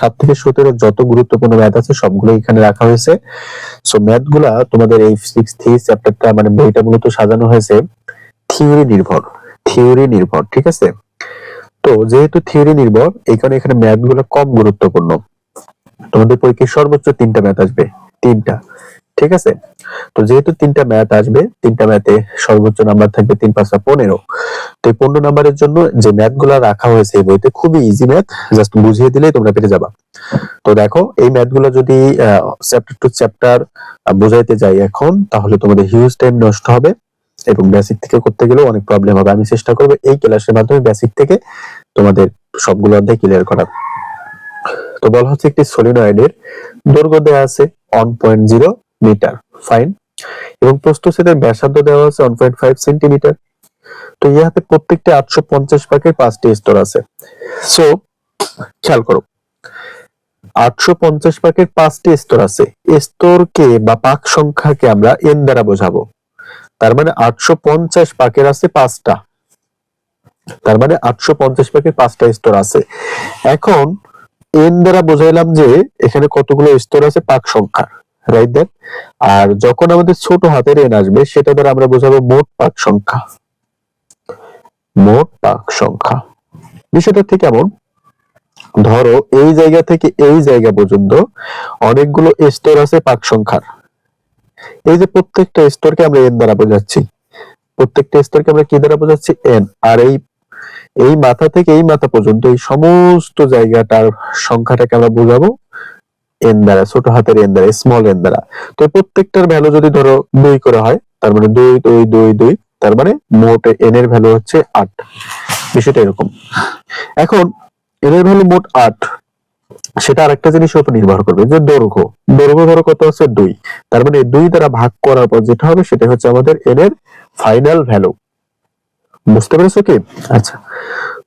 সাত থেকে সতেরো যত গুরুত্বপূর্ণ ম্যাথ আছে সবগুলো এখানে রাখা হয়েছে। সো ম্যাথগুলা তোমাদের এই সিক্স থ্রি চ্যাপ্টারটা মানে বইটা মূলত সাজানো হয়েছে। থিওরি নির্ভর থিওরি নির্ভর, ঠিক আছে? তো, যেহেতু থিওরি নির্ভর, এই কারণে এখানে ম্যাথগুলো কম গুরুত্বপূর্ণ। তোমাদের পরীক্ষায় সর্বোচ্চ তিনটা ম্যাথ আসবে, তিনটা। ঠিক আছে? তো যেহেতু তিনটা ম্যাথ আসবে, তিনটা ম্যাথে সর্বোচ্চ নাম্বার থাকবে তিন পাঁচটা পনেরো। তো এই পনেরো নাম্বারের জন্য যে ম্যাথগুলা রাখা হয়েছে এই বইতে খুবই ইজি ম্যাথ জাস্ট বুঝিয়ে দিলেই তোমরা পেরে যাবা। তো দেখো, এই ম্যাথগুলো যদি চ্যাপ্টার টু চ্যাপ্টার বোঝাইতে যাই এখন, তাহলে তোমাদের হিউজ টাইম নষ্ট হবে এবং বেসিক থেকে করতে গেলেও অনেক প্রবলেম হবে। আমি চেষ্টা করব এই ক্লাসের মাধ্যমে বেসিক থেকে তোমাদের সবগুলো অধ্যায় ক্লিয়ার করার। তো বলা হচ্ছে একটি সলিনয়েডের দৈর্ঘ্য দেওয়া আছে one point zero metre fine এবং প্রস্থচ্ছেদের ব্যাসার্ধ দেওয়া আছে ওয়ান পয়েন্ট ফাইভ সেন্টিমিটার তো ইহাতে প্রত্যেকটা আটশো পঞ্চাশ পাকের পাঁচটি স্তর আছে। সো খেয়াল করো। আটশো পঞ্চাশ পাকের পাঁচটি স্তর আছে। স্তরকে বা পাক সংখ্যাকে আমরা এন দ্বারা বোঝাবো। তার মানে আটশো পঞ্চাশ পাকের আছে পাঁচটা। তার মানে আটশো পঞ্চাশ পাকের পাঁচটা স্তর আছে। এখন এন দ্বারা বোঝাইলাম যে এখানে কতগুলো স্তর আছে পাক সংখ্যা রাইট দ্যাট আর যখন আমাদের ছোট হাতের এন আসবে, সেটা দ্বারা আমরা বোঝাবো মোট পাক সংখ্যা। মোট পাক সংখ্যা। বিষয়টা ঠিক এমন, ধরো এই জায়গা থেকে এই জায়গা পর্যন্ত অনেকগুলো স্তর আছে পাক সংখ্যার। এই যে প্রত্যেকটা স্তরকে আমরা এন দ্বারা বোঝাচ্ছি। প্রত্যেকটা স্তরকে আমরা কি দ্বারা বোঝাচ্ছি? এন আর এই এই মাথা থেকে এই মাথা পর্যন্ত এই সমস্ত জায়গাটার সংখ্যাটাকে আমরা বোঝাবো এন দ্বারা ছোট হাতের এন দ্বারা স্মল এন দ্বারা তো প্রত্যেকটার ভ্যালু যদি ধরো দুই করে হয় তার মানে দুই দুই দুই দুই তার মানে মোট এন এর ভ্যালু হচ্ছে আট। বিষয়টা এরকম। এখন এন এর ভ্যালু মোট আট সেটা আরেকটা জিনিসের উপর নির্ভর করবে যে দৈর্ঘ্য। দৈর্ঘ্য ধরো কত হচ্ছে দুই। তার মানে দুই দ্বারা ভাগ করার পর যেটা হবে সেটা হচ্ছে আমাদের এন এর ফাইনাল ভ্যালু বুঝতে পেরেছ কি? আচ্ছা।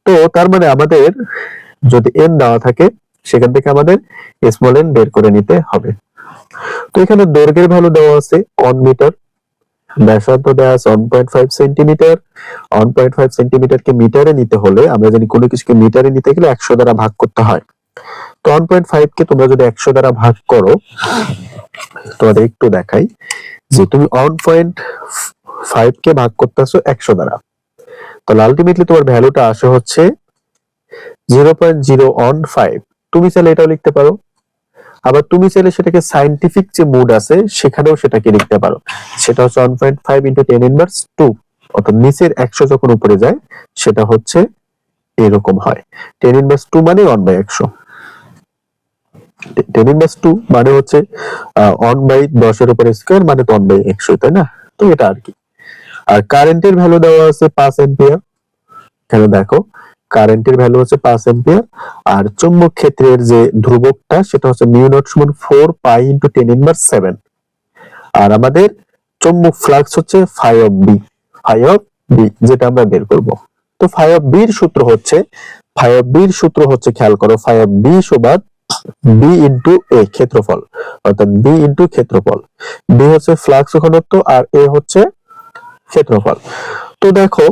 তো তার মানে আমাদের যদি এন দেওয়া থাকে সেখান থেকে আমাদের স্মল এন বের করে নিতে হবে। তো এখানে দৈর্ঘ্যের ভ্যালু দেওয়া আছে ওয়ান মিটার ব্যাসার্ধ দেওয়া আছে one point five centimetre one point five সেন্টিমিটারকে মিটারে নিতে হলে আমরা জানি কোনো কিছুকে মিটারে নিতে গেলে একশো দ্বারা ভাগ করতে হয়। তো ওয়ান পয়েন্ট ফাইভ কে তোমরা যদি একশো দ্বারা ভাগ করো, তোমাদের একটু দেখাই যে তুমি ওয়ান পয়েন্ট ফাইভ কে ভাগ করতেছো একশো দ্বারা। তাহলে আলটিমেটলি তোমার ভ্যালুটা আসে হচ্ছে zero point zero one five তুমি চাইলে এটাও লিখতে পারো। আবার তুমি চাইলে সেটাকে সাইন্টিফিক যে মুড আছে, সেখানেও সেটাকে লিখতে পারো। সেটা হচ্ছে one point five into ten inverse two অর্থাৎ নিচের একশো যখন উপরে যায়, সেটা হচ্ছে এরকম হয়। টেন ইনভার্স টু মানে ওয়ান বাই একশো। টেন ইনভার্স টু মানে হচ্ছে ওয়ান বাই দশের উপরে স্কোয়ার মানে ওয়ান বাই একশো তাই না? তো এটা আর কি। আর কারেন্টের ভ্যালু দেওয়া আছে পাঁচ এম্পিয়ার এখানে দেখো? কারেন্টের ভ্যালু হচ্ছে পাঁচ এম্পিয়ার আর চুম্বক ক্ষেত্রের যে ধ্রুবকটা সেটা হচ্ছে মিউ নট সমান four pi into ten inverse seven আর আমাদের চুম্বক ফ্লাক্স হচ্ছে phi of B phi of B যেটা আমরা বের করব। তো ফাই অফ বির সূত্র হচ্ছে ফাই অফ বির সূত্র হচ্ছে খেয়াল করো ফাই অফ বি সমান বি ইন্টু এ ক্ষেত্রফল, অর্থাৎ বি ইন্টু ক্ষেত্রফল। বি হচ্ছে ফ্লাক্স ঘনত্ব, আর এ হচ্ছে ক্ষেত্রফল। তো দেখো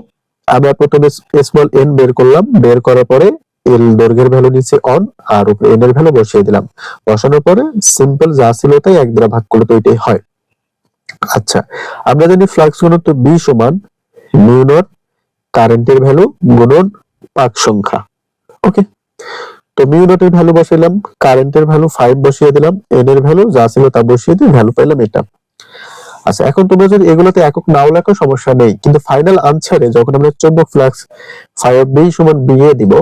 আমরা প্রথমে স্মল এন বের করলাম। বের করার পরে এল দৈর্ঘ্যের ভ্যালু নিচে অন আর উপরে এন এর ভ্যালু বসিয়ে দিলাম। বসানোর পরে সিম্পল যা ছিল তাই এক দ্বারা ভাগ করলে তো এটাই হয়। আচ্ছা আমরা জানি ফ্লাক্স ঘনত্ব বি সমান মিউ নট কারেন্টের ভ্যালু গুণন পাক সংখ্যা। ওকে তো মিউ নটের ভ্যালু বসাইলাম কারেন্টের ভ্যালু ফাইভ বসিয়ে দিলাম এন এর ভ্যালু যা ছিল তা বসিয়ে দিয়ে ভ্যালু পাইলাম এটা। আচ্ছা এখন তোমরা যদি এগুলোতে একক নাও লেখো, সমস্যা নেই। কিন্তু ফাইনাল আনসারে যখন আমরা চৌম্বক ফ্লাক্স ফাইভ বি সমান বি এ দিব,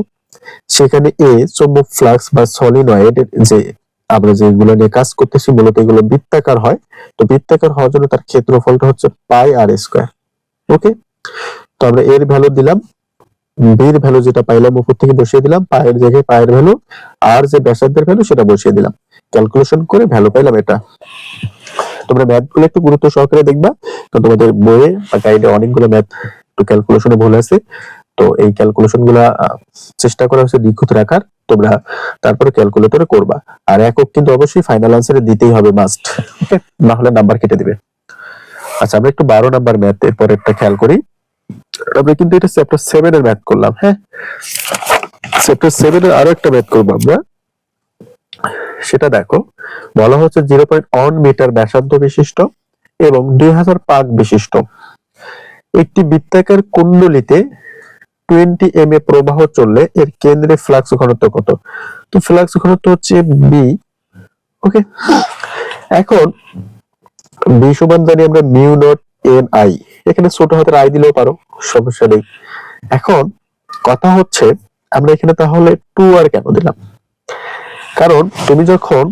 সেখানে এ চৌম্বক ফ্লাক্স বা সলিনয়েড যে আমরা যেগুলো নিয়ে কাজ করতেছি, মূলত এগুলো বৃত্তাকার হয়। তো বৃত্তাকার হওয়ার জন্য তার ক্ষেত্রফলটা হচ্ছে পাই আর স্কোয়ার ওকে তো আমরা এর ভ্যালু দিলাম বির ভ্যালু যেটা পাইলাম উপর থেকে বসিয়ে দিলাম পায়ের জায়গায় পায়ের ভ্যালু আর যে ব্যাসার্ধের ভ্যালু সেটা বসিয়ে দিলাম। ক্যালকুলেশন করে ভ্যালু পাইলাম এটা। তোমরা ম্যাথগুলো একটু গুরুত্ব সহকারে দেখবা। কারণ তোমাদের বইয়ে বা গাইডে অনেকগুলো ম্যাথ একটু ক্যালকুলেশনে ভুল আছে। তো এই ক্যালকুলেশনগুলা চেষ্টা করা হচ্ছে নিখুঁত রাখার। তোমরা তারপরে ক্যালকুলেটরে করবা। আর একক কিন্তু অবশ্যই ফাইনাল আনসারে দিতেই হবে মাস্ট ওকে না হলে নাম্বার কেটে দিবে। আচ্ছা আমরা একটু বারো নাম্বার ম্যাথ এর পরেরটা খেয়াল করি। আমরা কিন্তু এটা চ্যাপ্টার সেভেন এর ম্যাথ করলাম হ্যাঁ? চ্যাপ্টার সেভেন এর আরও একটা ম্যাথ করব আমরা। সেটা দেখো, বলা হচ্ছে জিরো পয়েন্ট ওয়ান মিটার ব্যাসার্ধ বিশিষ্ট এবং দুই হাজার পাক বিশিষ্ট। একটি বৃত্তাকার কুণ্ডলিতে টোয়েন্টি এম এ প্রবাহ চললে এর কেন্দ্রে ফ্লাক্স ঘনত্ব কত? তো ফ্লাক্স ঘনত্ব হচ্ছে বি ওকে এখন বি সমান জানি আমরা মিউ নট এন আই। এখানে ছোট হাতের আই দিলেও পারো, সমস্যা নেই। এখন কথা হচ্ছে, আমরা এখানে তাহলে টু আর কেন দিলাম? কারণ তুমি যখন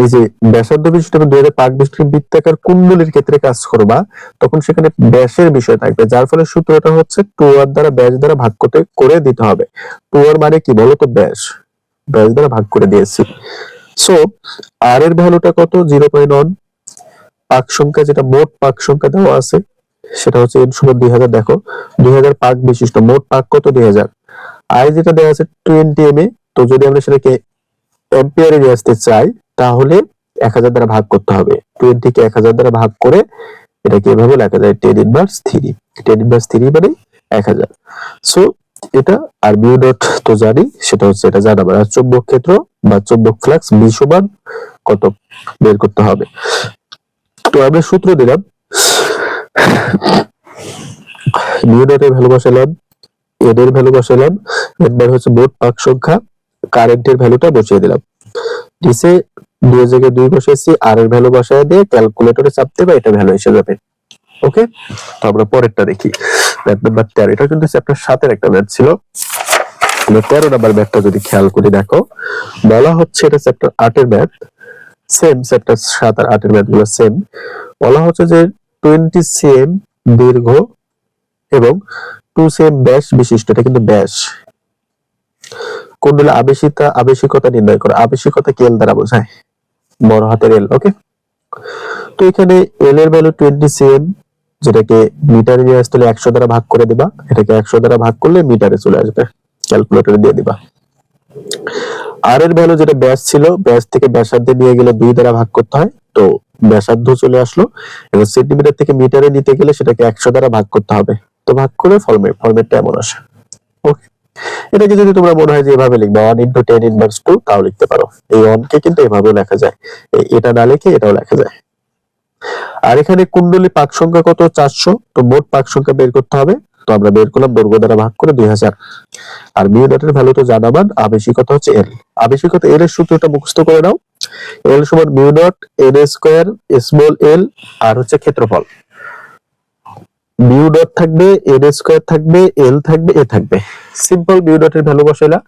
এই যে ব্যাসার্ধ বিশিষ্ট দুই হাজার পাক বিশিষ্ট বৃত্তাকার কুণ্ডলীর ক্ষেত্রে কাজ করবা, তখন সেখানে ব্যাসের বিষয় থাকবে, যার ফলে সূত্রটা হচ্ছে টু আর দ্বারা ব্যাস দ্বারা ভাগ করতে, করে দিতে হবে। টু আর মানে কি বলো তো ব্যাস। ব্যাস দ্বারা ভাগ করে দিয়েছি। সো আর এর ভ্যালুটা কত? জিরো পয়েন্ট ওয়ান পাক সংখ্যা যেটা মোট পাক সংখ্যা দেওয়া আছে, সেটা হচ্ছে এর সমান দুই হাজার, দেখো। দুই হাজার পাক বিশিষ্ট, মোট পাক কত? দুই হাজার। আই যেটা দেওয়া আছে টোয়েন্টি এম এ তো যদি আমরা সেটাকে এম্পিয়ারে নিয়ে আসতে চাই, তাহলে এক হাজার দ্বারা ভাগ করতে হবে। টোয়েন্টি কে এক হাজার দ্বারা ভাগ করে এটাকে এভাবে লেখা যায় ten inverse three ten inverse three মানে এক হাজার। সো এটা আর মিউ ডট তো জানি, সেটা হচ্ছে এটা জানা। আর চৌম্বক ক্ষেত্র বা চৌম্বক ফ্লাক্স বি কত বের করতে হবে। তো আমরা সূত্র দিলাম। মিউ ডট এর ভ্যালু বসালাম এন এর ভ্যালু বসালাম এবার হচ্ছে মোট পাক সংখ্যা। কারেন্টের ভ্যালুটা বসিয়ে দিলাম। নিচে দুই জায়গায় দুই বসেছি, আর এর ভ্যালু বসায় দিয়ে ক্যালকুলেটরে চাপ দেবে, এটা ভ্যালু এসে যাবে ওকে তো আমরা পরেরটা দেখি। ম্যাথ নাম্বার তেরো, এটা কিন্তু চ্যাপ্টার সাতের একটা ম্যাথ ছিল। তেরো নাম্বার ম্যাথটা যদি খেয়াল করে, দেখো। বলা হচ্ছে এটা চ্যাপ্টার আটের ম্যাথ সেম চ্যাপ্টার সাত আর আটের ম্যাথগুলো সেম বলা হচ্ছে যে টোয়েন্টি সেম দীর্ঘ এবং টু সেম ব্যাস বিশিষ্ট। এটা কিন্তু ব্যাস কুণ্ডলে আবেশিকতা আবেশিকতা নির্ণয় করো। আবেশিকতা কি এল দ্বারা বোঝায়? বড় হাতের এল ওকে তো এখানে এল এর ভ্যালু টোয়েন্টি সেম যেটাকে মিটারে নিয়ে আসতে হলে একশো দ্বারা ভাগ করে দিবা। এটাকে একশো দ্বারা ভাগ করলে মিটারে চলে আসবে। ক্যালকুলেটরে দিয়ে দিবা। আর এর ভ্যালু যেটা ব্যাস ছিল, ব্যাস থেকে ব্যাসার্ধে নিয়ে গেলে দুই দ্বারা ভাগ করতে হয়। তো ব্যাসার্ধ চলে আসলো। এবং সেন্টিমিটার থেকে মিটারে নিতে গেলে সেটাকে একশো দ্বারা ভাগ করতে হবে। তো ভাগ করে ফর্মেট ফর্মেটটা এমন আসে। ওকে এটাকে যদি তোমরা মনে হয় যে এভাবে লিখবে one into ten inverse two তাও লিখতে পারো। এই ওয়ান কে কিন্তু এভাবেও লেখা যায়। এটা না লিখে এটাও লেখা যায়। আর এখানে কুণ্ডলী পাক সংখ্যা কত? চারশো। তো মোট পাক সংখ্যা বের করতে হবে। তো আমরা বের করলাম বর্গ দ্বারা ভাগ করে দুই হাজার। আর মিউ ডটের ভ্যালু তো জানাবান আবেশিকতা হচ্ছে এল আবেশিকতা এল এর সূত্রটা মুখস্থ করে নাও। এল সমান mu dot N square small L আর হচ্ছে ক্ষেত্রফল। মিউ ডট থাকবে এন স্কোয়ার থাকবে এল থাকবে এ থাকবে। সিম্পল মিউ ডটের ভ্যালু বসাইলা।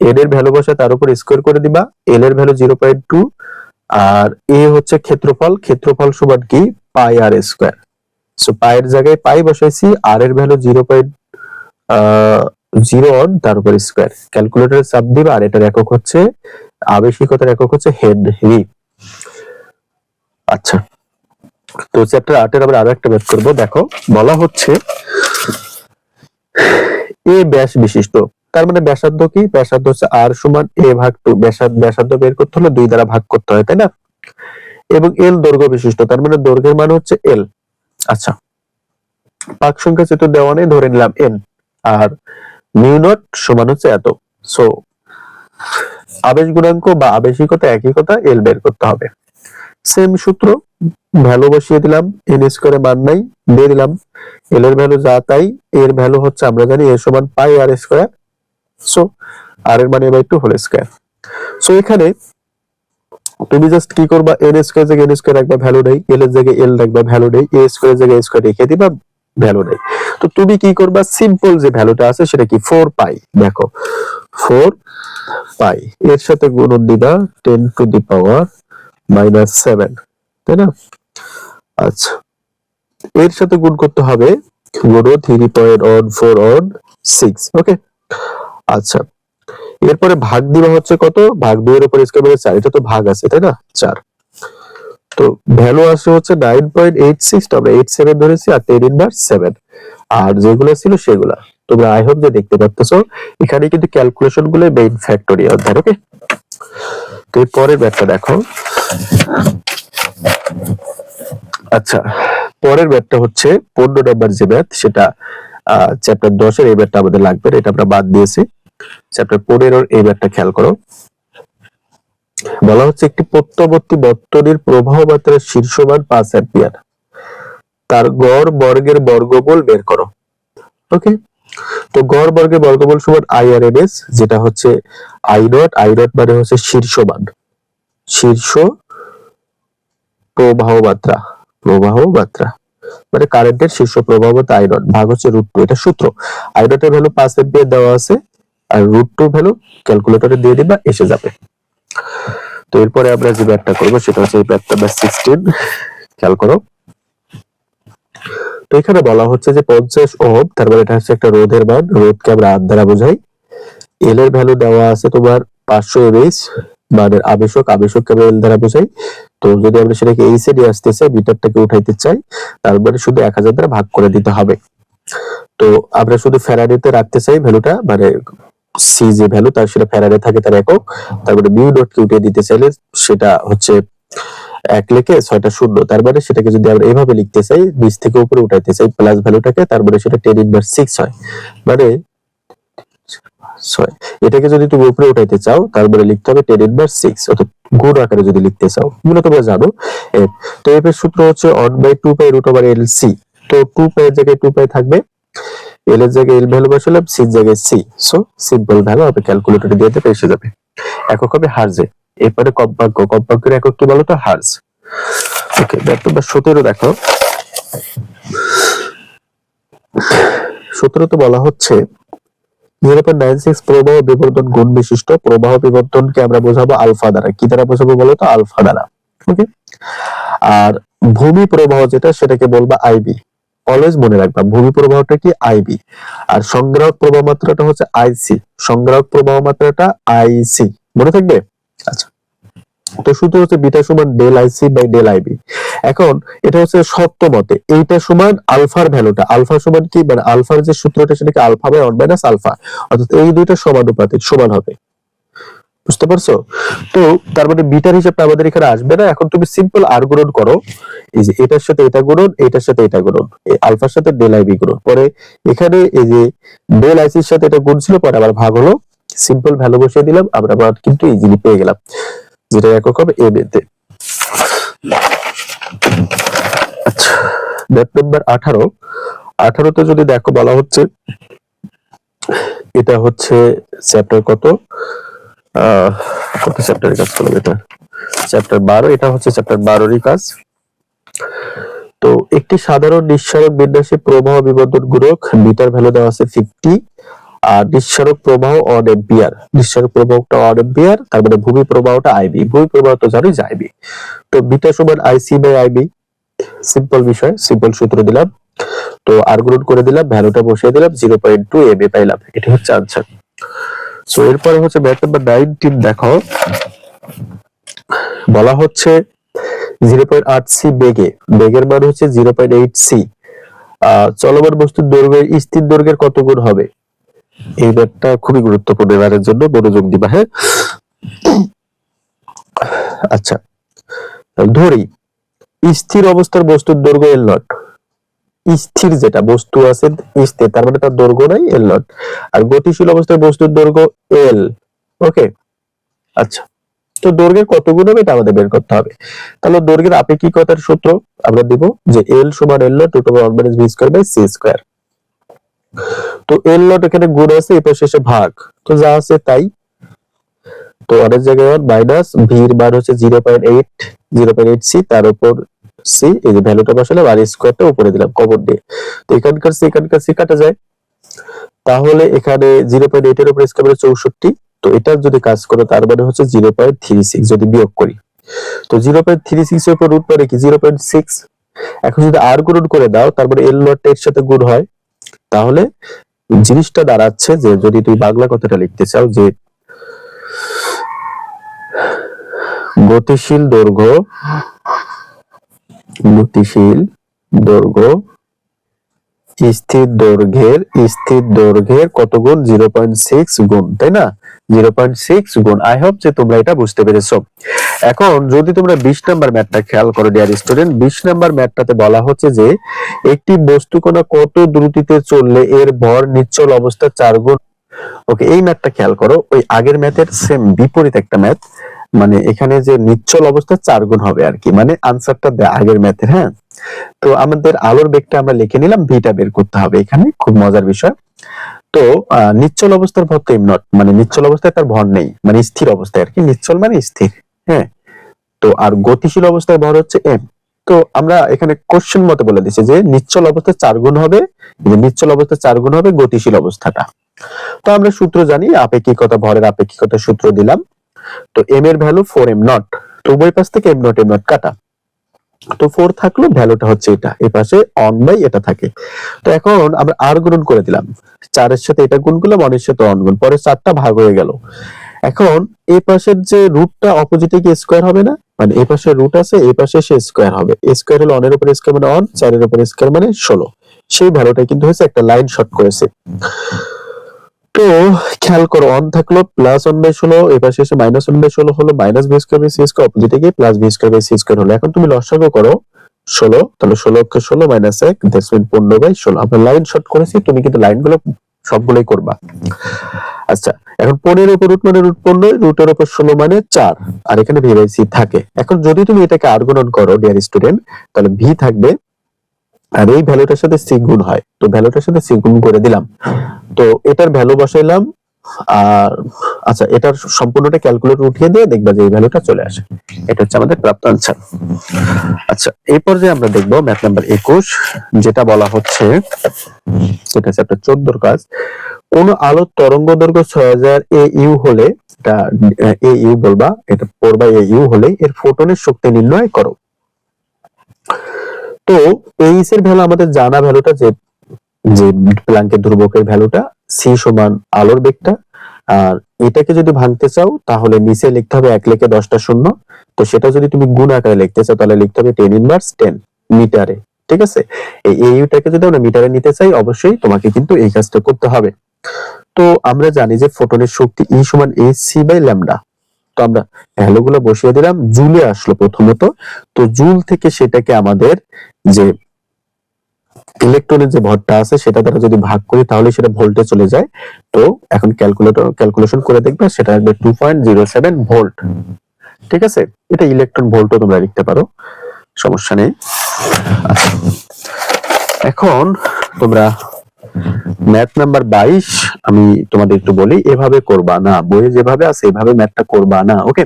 এন এর ভ্যালু বসে তার উপর স্কোয়ার করে দিবা। এল এর ভ্যালু জিরো পয়েন্ট টু আর এ হচ্ছে ক্ষেত্রফল। ক্ষেত্রফল সমান কি? পাই আর স্কোয়ার সো পায়ের জায়গায় পাই বসাইছি আর এর value zero point zero one তার উপর স্কোয়ার ক্যালকুলেটরে চাপ দিবা, আর এটার একক হচ্ছে, আবেশিকতার একক হচ্ছে হেনরি। আচ্ছা। তো চ্যাপ্টার আটের আমরা আরও একটা ম্যাথ করব। দেখো, বলা হচ্ছে এ ব্যাস বিশিষ্ট। তার মানে ব্যাসার্ধ কি? ব্যাসার্ধ হচ্ছে আর সমান এ ভাগ টু। ব্যাসার্ধ বের করতে হলে দুই দ্বারা ভাগ করতে হয়, তাই না? এবং এল দৈর্ঘ্য বিশিষ্ট, তার মানে দৈর্ঘ্যের মান হচ্ছে এল। আচ্ছা পাক সংখ্যা যেহেতু দেওয়া নেই ধরে নিলাম এন। আর মিউ নট সমান হচ্ছে এত। সো আবেশ গুণাঙ্ক বা আবেশিকতা একই কথা, এল বের করতে হবে। সেম সূত্র। ভ্যালু বসিয়ে দিলাম এন স্কোয়ারে মান নাই, দিয়ে দিলাম এল এর ভ্যালু যা তাই, এর ভ্যালু হচ্ছে আমরা জানি এ সমান পাই আর স্কোয়ার সো আর এর মানে by two whole square so এখানে তুমি জাস্ট কি করবা এন স্কোয়ার জায়গায় এন স্কোয়ার রাখবা ভ্যালু নেই এল এর জায়গায় এল রাখবা ভ্যালু নেই এ স্কোয়ার জায়গায় স্কোয়ার রেখে দিবা ভ্যালু নেই। তো তুমি কি করবা সিম্পল যে ভ্যালুটা আছে সেটা কি ফোর পাই দেখো ফোর পাই এর সাথে গুণন দিবা ten to the power minus seven, তাই না? আচ্ছা এর সাথে গুণ করতে হবে গুণ three point one four one six okay আচ্ছা এরপরে ভাগ দিবা হচ্ছে কত? ভাগ দুইয়ের উপর স্কোয়ার মানে চার, এটা তো ভাগ আছে, তাই না? চার। তো ভ্যালু আসে হচ্ছে নাইন পয়েন্ট এইট সিক্স আমরা এইট সেভেন ধরেছি আর টেন ইনভার্স সেভেন আর যেগুলো ছিল সেগুলা। তোমরা আই হোপ যে দেখতে পাচ্ছ এখানে কিন্তু ক্যালকুলেশনগুলো মেইন ফ্যাক্টরিয়াল ওকে তো এর পরের ব্যাপারটা দেখো। আচ্ছা পরের ম্যাথটা হচ্ছে পনেরো নাম্বার যে ম্যাথ সেটা চ্যাপ্টার দশের এই ম্যাথটা আমাদের লাগবে, এটা আমরা বাদ দিয়েছি। চ্যাপ্টার পনেরোর এই ম্যাথটা খেয়াল করো। বলা হচ্ছে একটি প্রত্যবর্তী বর্তনীর প্রবাহ মাত্রার শীর্ষমান পাঁচ অ্যাম্পিয়ার। তার গড় বর্গের বর্গমূল বের করো। ওকে? তো গড় বর্গের বর্গমূল সমান আই আর এম এস যেটা হচ্ছে আই নট আই নট মানে হচ্ছে শীর্ষ মান শীর্ষ প্রবাহ মাত্রা প্রবাহ মাত্রা। মানে কারেন্টের শীর্ষ প্রবাহ মাত্রা আই নট ভাগ হচ্ছে রুট টু এটা সূত্র। আই নট এর ভ্যালু পাঁচ এম্পিয়ার দেওয়া আছে, আর রুট টু ভ্যালু ক্যালকুলেটরে দিয়ে দিবা, এসে যাবে। তো এরপরে আমরা যে ম্যাথটা করব, সেটা হচ্ছে এই ম্যাথ নাম্বার সিক্সটিন খেয়াল করো। তো এখানে বলা হচ্ছে যে পঞ্চাশ ওহম, তার মানে এটা হচ্ছে একটা রোধের মান, রোধকে আমরা আর দ্বারা বোঝাই। এল এর ভ্যালু দেওয়া আছে তোমার পাঁচশো এমএইচ মানে আবেশক, আবেশককে আমরা এল দ্বারা বোঝাই। তো যদি আমরা সেটাকে এইচ এ নিয়ে আসতে চাই, মিটারটাকে উঠাইতে চাই, তার মানে শুধু এক হাজার দ্বারা ভাগ করে দিতে হবে। তো আমরা শুধু ফ্যারাডেতে রাখতে চাই ভ্যালুটা মানে সি যে ভ্যালু তার সেটা ফ্যারাডে থাকে তার একক তারপরে মিউ ডট কে উঠিয়ে দিতে চাইলে সেটা হচ্ছে এক লেখে ছয়টা শূন্য তার মানে সেটাকে যদি আমরা এভাবে লিখতে চাই নিচ থেকে উপরে উঠাইতে চাই প্লাস ভ্যালুটাকে তার মানে সেটা টেন ইনভার্স সিক্স হয়। মানে ছয়। এটাকে যদি তুমি উপরে উঠাইতে চাও তার মানে লিখতে হবে টেন ইনভার্স সিক্স অর্থাৎ গুণ আকারে যদি লিখতে চাও। মূলত তোমরা জানো এফ তো এফ এর সূত্র হচ্ছে one by two pi root over L C তো টু পাই এর জায়গায় টু পাই থাকবে। এল এর জায়গায় এল ভ্যালু বসালাম সি জায়গায় সি সো সিম্পল ভ্যালু হবে ক্যালকুলেটরে দিয়ে দেবে এসে যাবে। একক হবে হার্জে এরপরে কম্পাঙ্ক কম্পাঙ্কের একক কি বলতো? হার্জ। ওকে নাম্বার সতেরো দেখো। সতেরোতে বলা হচ্ছে প্রবাহ বিবর্তন গুণ বিশিষ্ট, প্রবাহ বিবর্তনকে আমরা বোঝাবো আলফা দ্বারা। কি দ্বারা বোঝাবো বলতো? আলফা দ্বারা। ওকে? আর ভূমি প্রবাহ যেটা, সেটাকে বলবা আইবি অলওয়েজ মনে রাখবা, ভূমি প্রবাহটা কি? আইবি আর সংগ্রাহক প্রবাহ মাত্রাটা হচ্ছে আইসি সংগ্রাহক প্রবাহ মাত্রাটা আইসি মনে থাকবে? আচ্ছা। তো সূত্র হচ্ছে বিটা সমান ডেল বাই ডেল এখন এটা হচ্ছে সত্য মতে এইটা সমান আলফার ভ্যালুটা। আলফা সমান কি? মানে আলফার যে সূত্রটা সেটাকে আলফা বাই মাইনাস আলফা। অর্থাৎ এই দুইটা সমানুপাতিক সমান হবে। বুঝতে পারছ? তো তার মানে বিটার হিসাবটা আমাদের এখানে আসবে না। এখন তুমি সিম্পল আর গুণন করো। এই যে এটার সাথে এটা গুণন, এটার সাথে এটা গুণন। আলফার সাথে ডেল আইবি গুণন। পরে এখানে এই যে ডেল আইসির সাথে এটা গুণ ছিল, পরে আবার ভাগ হলো। সিম্পল ভ্যালু বসিয়ে দিলাম, আমরা আবার কিন্তু ইজিলি পেয়ে গেলাম। যেটা একক হবে এ তে আচ্ছা ম্যাথ নাম্বার আঠারো। আঠারোতে যদি দেখো বলা হচ্ছে, এটা হচ্ছে চ্যাপ্টার কত? কত চ্যাপ্টারের কাজ করলাম এটা? চ্যাপ্টার বারো, এটা হচ্ছে চ্যাপ্টার বারোরই কাজ। তো একটি সাধারণ নিঃসারক বিন্যাসে প্রবাহ বিবর্ধন গুণক মিটার ভ্যালু দেওয়া আছে ফিফটি আর নিঃসারক প্রবাহ অন এম্পিয়ার নিঃসারক প্রবাহটা অন এম্পিয়ার তার মানে ভূমি প্রবাহটা আইবি ভূমি প্রবাহ তো জানোই যে আইবি তো বিটা সমান আইসি বাই আইবি সিম্পল বিষয় সিম্পল সূত্র দিলাম। তো আর গুণন করে দিলাম ভ্যালুটা বসিয়ে দিলাম zero point two M A পাইলাম। এটা হচ্ছে আনসার সো এরপরে হচ্ছে ম্যাথ নাম্বার নাইনটিন দেখো। বলা হচ্ছে জিরো পয়েন্ট আট সি বেগে। বেগের মান হচ্ছে জিরো পয়েন্ট এইট সি চলমান বস্তুর দৈর্ঘ্যের স্থির দৈর্ঘ্যের কত গুণ হবে? এই ম্যাথটা খুবই গুরুত্বপূর্ণ এবারের জন্য মনোযোগ দিবা হ্যাঁ? আচ্ছা ধরি, স্থির অবস্থার বস্তুর দৈর্ঘ্য এল নট স্থির যেটা বস্তু আছে, স্থির, তার মানে তার দৈর্ঘ্য নাই এল নট আর গতিশীল অবস্থার বস্তুর দৈর্ঘ্য এল ওকে আচ্ছা তো দৈর্ঘ্যের কত গুণ হবে এটা আমাদের বের করতে হবে। তাহলে দৈর্ঘ্যের আপেক্ষিকতার সূত্র আমরা দিব যে এল সমান L naught one minus V square by C square তো এল নট এখানে গুণ আছে এই শেষে ভাগ। তো যা আছে তাই। তো অনেক জায়গায় মাইনাস ভির মান হচ্ছে zero point eight zero point eight C তার উপর সি এই যে ভ্যালুটা বসালে আর স্কোয়ারটা উপরে দিলাম কমন দিয়ে। তো এখানকার সি এখানকার সি কাটা যায়। তাহলে এখানে জিরো পয়েন্ট এইট এর উপর স্কোয়ার চৌষট্টি। তো এটার যদি কাজ করো, তার মানে হচ্ছে জিরো পয়েন্ট থ্রি সিক্স যদি বিয়োগ করি। তো জিরো পয়েন্ট থ্রি সিক্স এর উপর রুট মানে কি? জিরো পয়েন্ট সিক্স এখন যদি আর গুণন করে দাও তারপরে এল নট এর সাথে গুণ হয়। তাহলে জিনিসটা দাঁড়াচ্ছে যে যদি তুই বাংলা কথাটা লিখতে চাও যে গতিশীল দৈর্ঘ্য গতিশীল দৈর্ঘ্য, স্থির দৈর্ঘ্যের স্থির দৈর্ঘ্যের কত গুণ? জিরো পয়েন্ট সিক্স গুণ, তাই না? জিরো পয়েন্ট সিক্স গুণ। আই হোপ যে তোমরা এটা বুঝতে পেরেছ। এখন যদি তোমরা বিশ নাম্বার ম্যাথটা খেয়াল করো ডিয়ার স্টুডেন্ট বিশ নাম্বার ম্যাথটাতে বলা হচ্ছে যে একটি বস্তু কণা কত দ্রুতিতে চললে এর ভর নিশ্চল অবস্থা চার গুণ। ওকে এই ম্যাথটা খেয়াল করো, ওই আগের ম্যাথের সেম বিপরীত একটা ম্যাথ মানে এখানে যে নিশ্চল অবস্থা চার গুণ হবে আর কি মানে আনসারটা আগের ম্যাথের হ্যাঁ? তো আমাদের আলোর বেগটা আমরা লিখে নিলাম ভিটা বের করতে হবে এখানে, খুব মজার বিষয়। তো নিশ্চল অবস্থার ভর তো নট মানে নিশ্চল অবস্থায় তার ভর নেই। মানে স্থির অবস্থায় আর কি। নিশ্চল মানে স্থির হ্যাঁ? তো, আর গতিশীল অবস্থায় ভর হচ্ছে এম তো, আমরা এখানে কোশ্চেন মতে বলে দিচ্ছি যে নিশ্চল অবস্থায় চার গুণ হবে নিশ্চল অবস্থায় চার গুণ হবে গতিশীল অবস্থাটা। তো, আমরা সূত্র জানি, আপেক্ষিকতা ভরের আপেক্ষিকতা সূত্র দিলাম। তো এম এর ভ্যালু ফোর এম নট তো, উভয় পাশ থেকে এম নট এম নট কাটা। তো ফোর থাকল ভ্যালুটা হচ্ছে এটা। এই পাশে অন বাই এটা থাকে। তো এখন আমরা আর গুণন করে দিলাম। চারের সাথে এটা গুণ করলাম অনের সাথে অন গুণ। পরে চারটা ভাগ হয়ে গেল। এখন এই পাশের যে রুটটা অপোজিটে কি স্কোয়ার হবে না? মানে এই পাশে রুট আছে, এই পাশে সে স্কোয়ার হবে। স্কোয়ার হলো অনের উপর স্কোয়ার মানে অন চারের উপর স্কোয়ার মানে ষোলো। সেই ভ্যালুটা কিন্তু হয়েছে একটা লাইন শর্ট করেছে। তো খেয়াল করো অন থাকল প্লাস ওয়ান বাই ষোলো, এবার শেষে মাইনাস ওয়ান বাই ষোলো হলো minus B square by C square অপোজিটে গিয়ে plus B square by C square হলো। এখন তুমি লসাগু করো ষোলো, তাহলে ষোলো অক্ষে ষোলো মাইনাস এক দ্যাটস মিন পনেরো বাই ষোলো। আমরা লাইন শর্ট করেছি, তুমি কিন্তু লাইনগুলো সবগুলোই করবা। আচ্ছা এখন পনেরো উপর রুট মানে রুট পনেরো রুটের উপর ষোলো মানে চার, আর এখানে ভি বাই সি থাকে। এখন যদি তুমি এটাকে আর্গুণন করো ডিয়ার স্টুডেন্ট তাহলে ভি থাকবে আর এই ভ্যালুটার সাথে সি গুণ হয়। তো ভ্যালুটার সাথে সি গুণ করে দিলাম। তো এটার ভ্যালু বসাইলাম। আর আচ্ছা এটার সম্পূর্ণটা ক্যালকুলেটর উঠিয়ে দিয়ে দেখবা যে এই ভ্যালুটা চলে আসে। এটা হচ্ছে আমাদের প্রাপ্ত আনসার আচ্ছা এই পর্যায়ে আমরা দেখব ম্যাথ নাম্বার একুশ, যেটা বলা হচ্ছে সেটা চ্যাপ্টার চোদ্দোর কাজ। কোন আলোর তরঙ্গ দৈর্ঘ্য ছয় হাজার এ ইউ হলে, এটা, এ ইউ বলবা, এটা পড়বা এ ইউ হলে এর ফোটনের শক্তি নির্ণয় করো। তো এইচ এর ভ্যালু, আমাদের জানা ভ্যালুটা যে যে প্লাঙ্কের ধ্রুবকের ভ্যালুটা সি সমান আলোর বেগটা। আর এটাকে যদি ভাঙতে চাও, তাহলে নিচে লিখতে হবে এক লেখে দশটা শূন্য। তো সেটা যদি তুমি গুণ আকারে লিখতে চাও, তাহলে লিখতে হবে টেন ইনভার্স টেন মিটারে। ঠিক আছে? এই এইটাকে যদি আমরা মিটারে নিতে চাই, অবশ্যই তোমাকে কিন্তু এই কাজটা করতে হবে। তো আমরা জানি যে ফোটনের শক্তি ই সমান এ সি বাই ল্যামডা তো আমরা ভ্যালু গুলো বসিয়ে দিলাম। জুলে আসলো প্রথমত। তো জুল থেকে সেটাকে আমাদের যে ইলেকট্রনের যে ভরটা আছে, সেটা দ্বারা যদি ভাগ করি, তাহলে সেটা ভোল্টে চলে যায়। তো এখন ক্যালকুলেটর ক্যালকুলেশন করে দেখবে, সেটা আসবে two point zero seven volt ঠিক আছে? এটা ইলেকট্রন ভোল্টও তোমরা লিখতে পারো। সমস্যা নেই। এখন তোমরা ম্যাথ নাম্বার বাইশ, আমি তোমাদের একটু বলি, এভাবে করবা না। বইয়ে যেভাবে আছে, এভাবে ম্যাথটা করবা না ওকে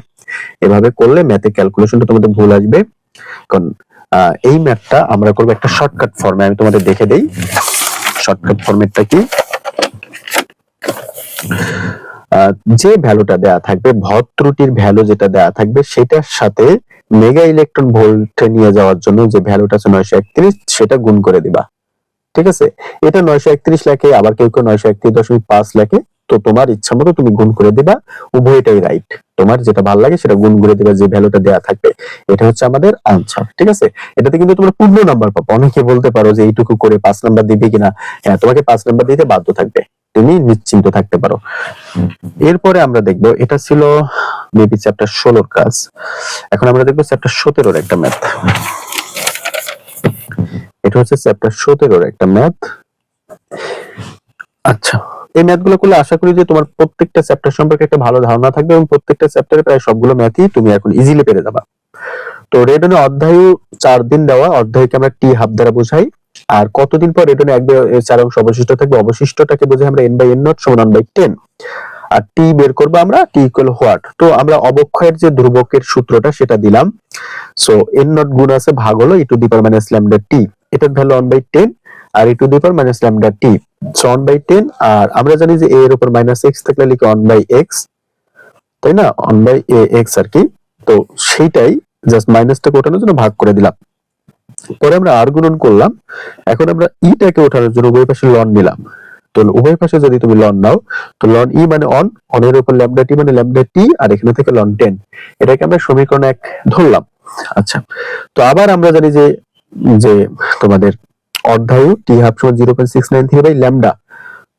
এভাবে করলে ম্যাথে ক্যালকুলেশনটা তোমাদের ভুল আসবে। কারণ এই ম্যাথটা আমরা একটা শর্টকাট ফর্মে আমি তোমাদের দেখে দেই। শর্টকাট ফরম্যাটটা কি? যে ভ্যালুটা দেয়া থাকবে, ভর ভ্যালু যেটা দেয়া থাকবে, সেটার সাথে মেগা ইলেকট্রন ভোল্টে নিয়ে যাওয়ার জন্য যে ভ্যালুটা আছে নয়শো একত্রিশ, সেটা গুণ করে দিবা। ঠিক আছে? এটা নয়শো একত্রিশ লেখে, আবার কেউ কেউ নয়শো একত্রিশ দশমিক পাঁচ লেখে। তো তোমার ইচ্ছা মতো তুমি গুণ করে দিবা, উভয়টাই রাইট তোমার যেটা ভালো লাগে সেটা গুণ করে দিবা, যে ভ্যালুটা দেয়া থাকবে, এটা হচ্ছে আমাদের আনসার ঠিক আছে? এটাতে কিন্তু তোমরা পূর্ণ নাম্বার পাবো। অনেকে বলতে পারো যে এইটুকু করে পাঁচ নাম্বার দিবে কিনা। হ্যাঁ তোমাকে পাঁচ নাম্বার দিতে বাধ্য থাকবে। তুমি নিশ্চিন্ত থাকতে পারো। এরপরে আমরা দেখব, এটা ছিল মেবি চ্যাপ্টার ষোলোর কাজ। এখন আমরা দেখব চ্যাপ্টার সতেরোর একটা ম্যাথ এটা হচ্ছে চ্যাপ্টার সতেরোর একটা ম্যাথ আচ্ছা। এই ম্যাথগুলো করলে আশা করি যে তোমার প্রত্যেকটা চ্যাপ্টার সম্পর্কে একটা ভালো ধারণা থাকবে এবং প্রত্যেকটা চ্যাপ্টারে প্রায় সবগুলো ম্যাথই তুমি এখন ইজিলি পেরে যাবা। তো রেডনে অধ্যায় চার দিন দেওয়া অধ্যায়কে আমরা টি হাফ দ্বারা বোঝাই। আর কতদিন পর রেডনে এক চার অংশ অবশিষ্ট থাকবে অবশিষ্টটাকে বোঝাই আমরা এন বাই এন নট সমান বাই টেন আর টি বের করব আমরা টি ইকুয়াল হোয়াট তো আমরা অবক্ষয়ের যে ধ্রুবকের সূত্রটা সেটা দিলাম। সো এন নট গুণ আছে ভাগ হলো E to the power minus lambda T এটার value one by ten R E to the power minus lambda T so one by ten আর আমরা জানি যে এ এর উপর মাইনাস এক্স থাকলে লিখি ওয়ান বাই এক্স তাই না? ওয়ান বাই এ এক্স আর কি। তো সেইটাই জাস্ট মাইনাসটা ওঠানোর জন্য ভাগ করে দিলাম। পরে আমরা আর গুণন করলাম। এখন আমরা ইটাকে ওঠানোর জন্য উভয় পাশে লন নিলাম। তো উভয় পাশে যদি তুমি লন নাও, তো লন ই মানে অন অন এর উপর ল্যামডা টি মানে ল্যামডা টি আর এখানে থেকে লন টেন এটাকে আমরা সমীকরণ এক ধরলাম। আচ্ছা তো আবার আমরা জানি যে যে তোমাদের অর্ধায়ু টি হাফ সমান zero point six nine three by lambda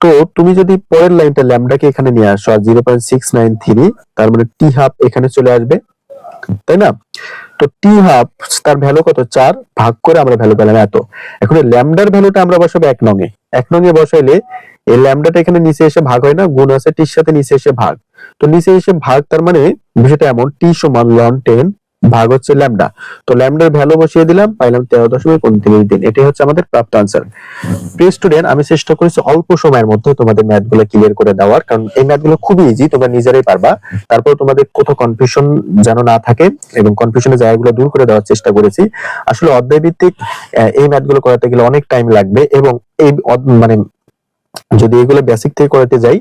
তো তুমি যদি পরের লাইনটা ল্যামডাকে এখানে নিয়ে আসো আর zero point six nine three তার মানে টি হাফ এখানে চলে আসবে, তাই না? তো টি হাফ তার ভ্যালু কত? চার, ভাগ করে আমরা ভ্যালু পেলাম এত। এখন ল্যামডার ভ্যালুটা আমরা বসাবো এক নঙে এক নঙে বসাইলে এই ল্যামডাটা এখানে নিচে এসে ভাগ হয় না, গুণ আছে টির সাথে নিচে এসে ভাগ। তো নিচে এসে ভাগ, তার মানে বিষয়টা এমন টি সমান লন টেন ভাগ হচ্ছে ল্যামডা। তো ল্যামডার ভ্যালু বসিয়ে দিলাম, পাইলাম তেরো দশমিক উনত্রিশ দিন। এটাই হচ্ছে আমাদের প্রাপ্ত আনসার প্রিয় স্টুডেন্ট আমি চেষ্টা করেছি অল্প সময়ের মধ্যে তোমাদের ম্যাথগুলো ক্লিয়ার করে দেওয়ার, কারণ এই ম্যাথগুলো খুবই ইজি তোমরা নিজেরাই পারবা। তারপর তোমাদের কোথাও কনফিউশন যেন না থাকে, এবং কনফিউশনের জায়গাগুলো দূর করে দেওয়ার চেষ্টা করেছি। আসলে অধ্যায় ভিত্তিক এই ম্যাথগুলো করাতে গেলে অনেক টাইম লাগবে, এবং এই মানে যদি এগুলো বেসিক থেকে করাতে যাই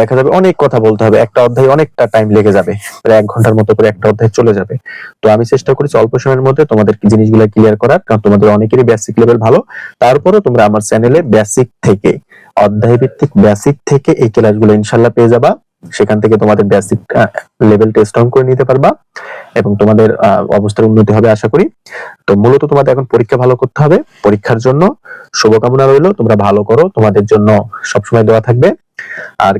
দেখা যাবে অনেক কথা বলতে হবে। একটা অধ্যায় অনেকটা টাইম লেগে যাবে। প্রায় এক ঘণ্টার মতো করে একটা অধ্যায় চলে যাবে। তো আমি চেষ্টা করেছি অল্প সময়ের মধ্যে তোমাদের জিনিসগুলো ক্লিয়ার করার, কারণ তোমাদের অনেকেরই বেসিক লেভেল ভালো। তারপরে তোমরা আমার চ্যানেলে বেসিক থেকে অধ্যায় ভিত্তিক বেসিক থেকে এই ক্লাসগুলো ইনশাল্লাহ পেয়ে যাবা। সেখান থেকে তোমাদের বেসিক লেভেল টেস্ট অন করে নিতে পারবা এবং তোমাদের অবস্থার উন্নতি হবে আশা করি। তো মূলত তোমাদের এখন পরীক্ষা ভালো করতে হবে। পরীক্ষার জন্য শুভকামনা রইল। তোমরা ভালো করো। তোমাদের জন্য সবসময় দেওয়া থাকবে। আর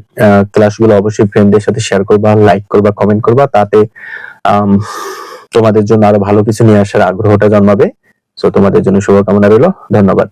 ক্লাসগুলো অবশ্যই ফ্রেন্ডদের সাথে শেয়ার করবা লাইক করবা কমেন্ট করবা। তাতে তোমাদের জন্য আরও ভালো কিছু নিয়ে আসার আগ্রহটা জন্মাবে। তো তোমাদের জন্য শুভকামনা রইল। ধন্যবাদ।